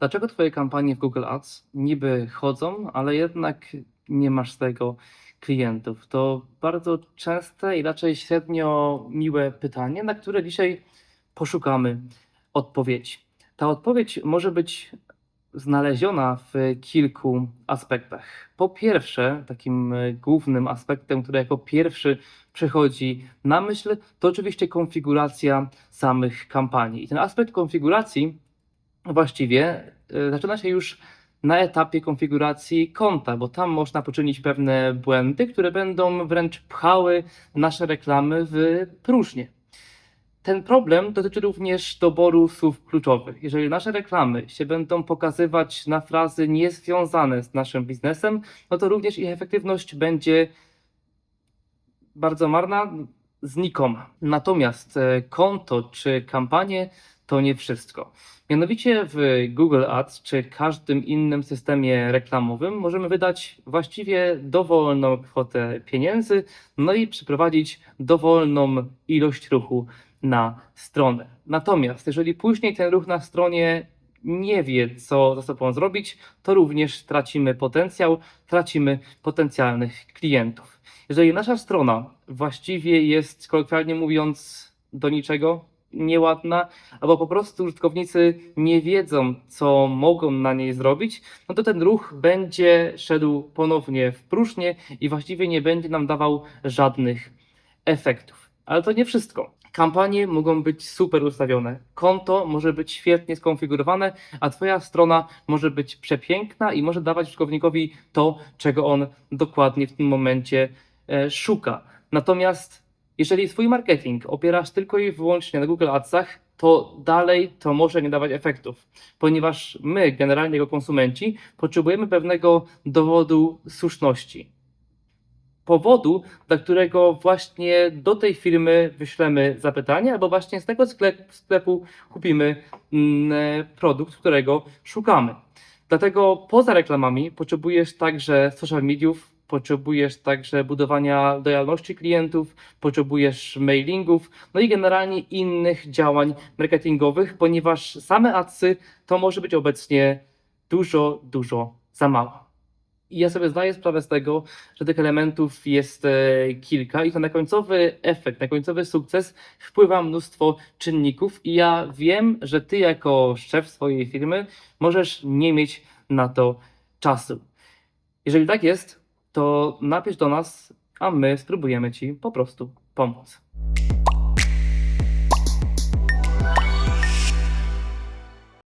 Dlaczego Twoje kampanie w Google Ads niby chodzą, ale jednak nie masz z tego klientów? To bardzo częste i raczej średnio miłe pytanie, na które dzisiaj poszukamy odpowiedzi. Ta odpowiedź może być znaleziona w kilku aspektach. Po pierwsze, takim głównym aspektem, który jako pierwszy przychodzi na myśl, to oczywiście konfiguracja samych kampanii. I ten aspekt konfiguracji właściwie e, zaczyna się już na etapie konfiguracji konta, bo tam można poczynić pewne błędy, które będą wręcz pchały nasze reklamy w próżnię. Ten problem dotyczy również doboru słów kluczowych. Jeżeli nasze reklamy się będą pokazywać na frazy niezwiązane z naszym biznesem, no to również ich efektywność będzie bardzo marna, znikoma. Natomiast e, konto czy kampanie to nie wszystko. Mianowicie w Google Ads czy każdym innym systemie reklamowym możemy wydać właściwie dowolną kwotę pieniędzy, no i przeprowadzić dowolną ilość ruchu na stronę. Natomiast jeżeli później ten ruch na stronie nie wie, co ze sobą zrobić, to również tracimy potencjał, tracimy potencjalnych klientów. Jeżeli nasza strona właściwie jest, kolokwialnie mówiąc, do niczego, nieładna, albo po prostu użytkownicy nie wiedzą, co mogą na niej zrobić, no to ten ruch będzie szedł ponownie w próżnię i właściwie nie będzie nam dawał żadnych efektów. Ale to nie wszystko. Kampanie mogą być super ustawione, konto może być świetnie skonfigurowane, a Twoja strona może być przepiękna i może dawać użytkownikowi to, czego on dokładnie w tym momencie e, szuka. Natomiast jeżeli swój marketing opierasz tylko i wyłącznie na Google Adsach, to dalej to może nie dawać efektów, ponieważ my, generalnie jako konsumenci, potrzebujemy pewnego dowodu słuszności. Powodu, dla którego właśnie do tej firmy wyślemy zapytanie, albo właśnie z tego sklep- sklepu kupimy mm, produkt, którego szukamy. Dlatego poza reklamami potrzebujesz także social mediów, potrzebujesz także budowania lojalności klientów, potrzebujesz mailingów, no i generalnie innych działań marketingowych, ponieważ same adsy to może być obecnie dużo, dużo za mało. I ja sobie zdaję sprawę z tego, że tych elementów jest e, kilka i to na końcowy efekt, na końcowy sukces wpływa mnóstwo czynników i ja wiem, że ty jako szef swojej firmy możesz nie mieć na to czasu. Jeżeli tak jest, to napisz do nas, a my spróbujemy ci po prostu pomóc.